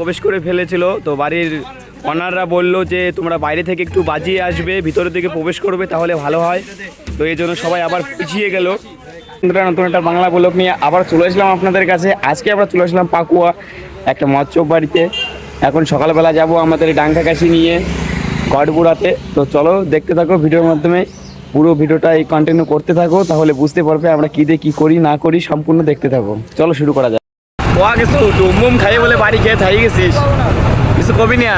প্রবেশ করে ফেলেছিল। তো বাড়ির অনাররা বলল যে, তোমরা বাইরে থেকে একটু বাজিয়ে আসবে, ভিতরের দিকে প্রবেশ করবে, তাহলে ভালো হয়। তো এই জন্য সবাই আবার পিছিয়ে গেল। নতুন একটা বাংলা ব্লক নিয়ে আবার চলে আসলাম আপনাদের কাছে। আজকে আমরা চলে আসলাম পাকুয়া, একটা মৎস্য বাড়িতে। এখন সকালবেলা যাব আমাদের ডাঙ্কা কাশি নিয়ে গড়বুড়াতে তো চলো দেখতে থাকো ভিডিওর মাধ্যমে। পুরো ভিডিওটা এই কন্টিনিউ করতে থাকো, তাহলে বুঝতে পারবে আমরা কী দিয়ে কী করি, না করি, সম্পূর্ণ দেখতে থাকো। চলো শুরু করা যাক। কোয়া গেছো ডুম মুম খাইয়ে বলে বাড়ি খেয়ে থাই গেছিস কিছু কবি না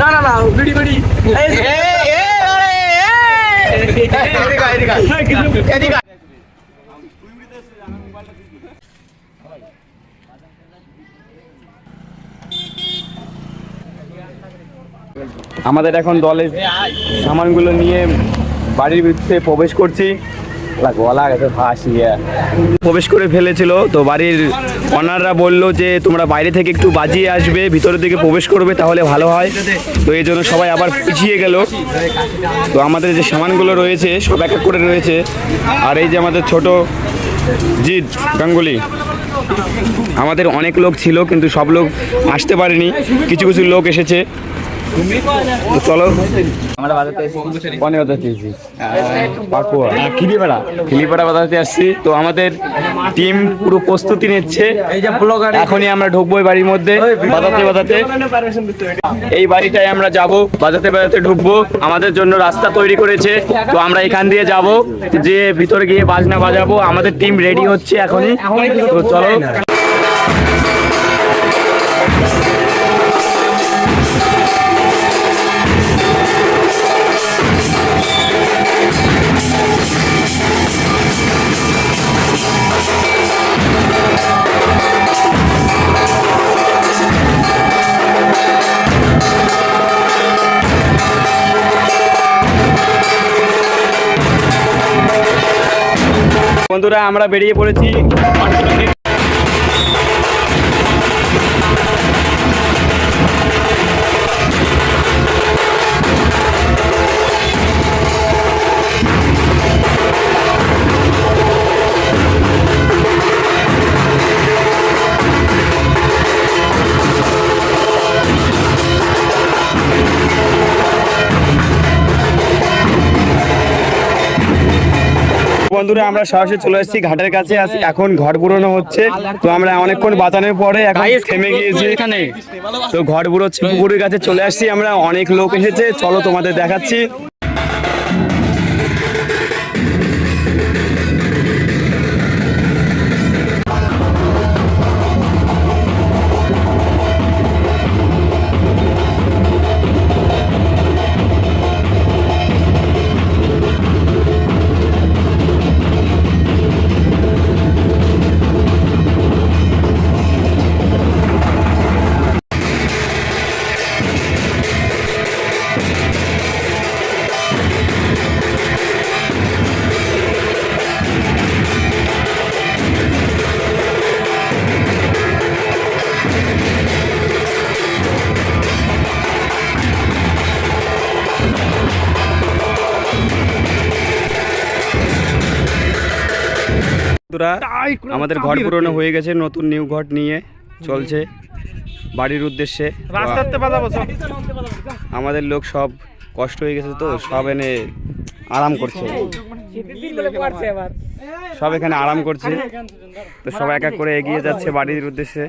না না না বিড়ি বিড়ি আমাদের এখন দলের সামানগুলো নিয়ে বাড়ির ভিতরে প্রবেশ করছি। গলা গেছে ভাসিয়ে প্রবেশ করে ফেলেছিল, তো বাড়ির অনাররা বলল যে, তোমরা বাইরে থেকে একটু বাজিয়ে আসবে, ভিতরের দিকে প্রবেশ করবে, তাহলে ভালো হয়। তো এই জন্য সবাই আবার পিছিয়ে গেল। তো আমাদের যে সামানগুলো রয়েছে, সব এক এক করে রয়েছে। আর এই যে আমাদের ছোট জিৎ গাঙ্গুলি, আমাদের অনেক লোক ছিল, কিন্তু সব লোক আসতে পারেনি। কিছু কিছু লোক এসেছে। চলো। আমরা বাজাতে কনে বাজাতে এসেছি। পাকুয়া। খিলিপাড়া। খিলিপাড়া বাজাতে আসছি। তো আমাদের টিম পুরো প্রস্তুতি নিচ্ছে। এই যে এখনই আমরা ঢুকবো এই বাড়ির মধ্যে বাজাতে বাজাতে এই বাড়িটায় আমরা যাব বাজাতে বাজাতে ঢুকবো। আমাদের জন্য রাস্তা তৈরি করেছে। তো আমরা এখান দিয়ে যাব যে ভিতরে গিয়ে বাজনা বাজাবো। আমাদের টিম রেডি হচ্ছে এখনই। তো চলো। বন্ধুরা আমরা বেরিয়ে পড়েছি। বন্ধুরা আমরা সরাসরি চলে এসেছি ঘাটের কাছে। আছি এখন ঘর বুড়োনো হচ্ছে। তো আমরা অনেকক্ষণ বাঁচানোর পরে এখন থেমে গিয়েছি। এখানে। তো ঘর পুরো পুকুরের কাছে চলে আসছি। আমরা অনেক লোক এসেছে। চলো তোমাদের দেখাচ্ছি। বন্ধুরা আমাদের ঘর পুরনো হয়ে গেছে নতুন নিউ ঘর নিয়ে চলছে বাড়ির উদ্দেশ্যে। আমাদের লোক সব কষ্ট হয়ে গেছে তো সব এনে আরাম করছে। সব এখানে আরাম করছে। তো সব এক এক করে এগিয়ে যাচ্ছে বাড়ির উদ্দেশ্যে।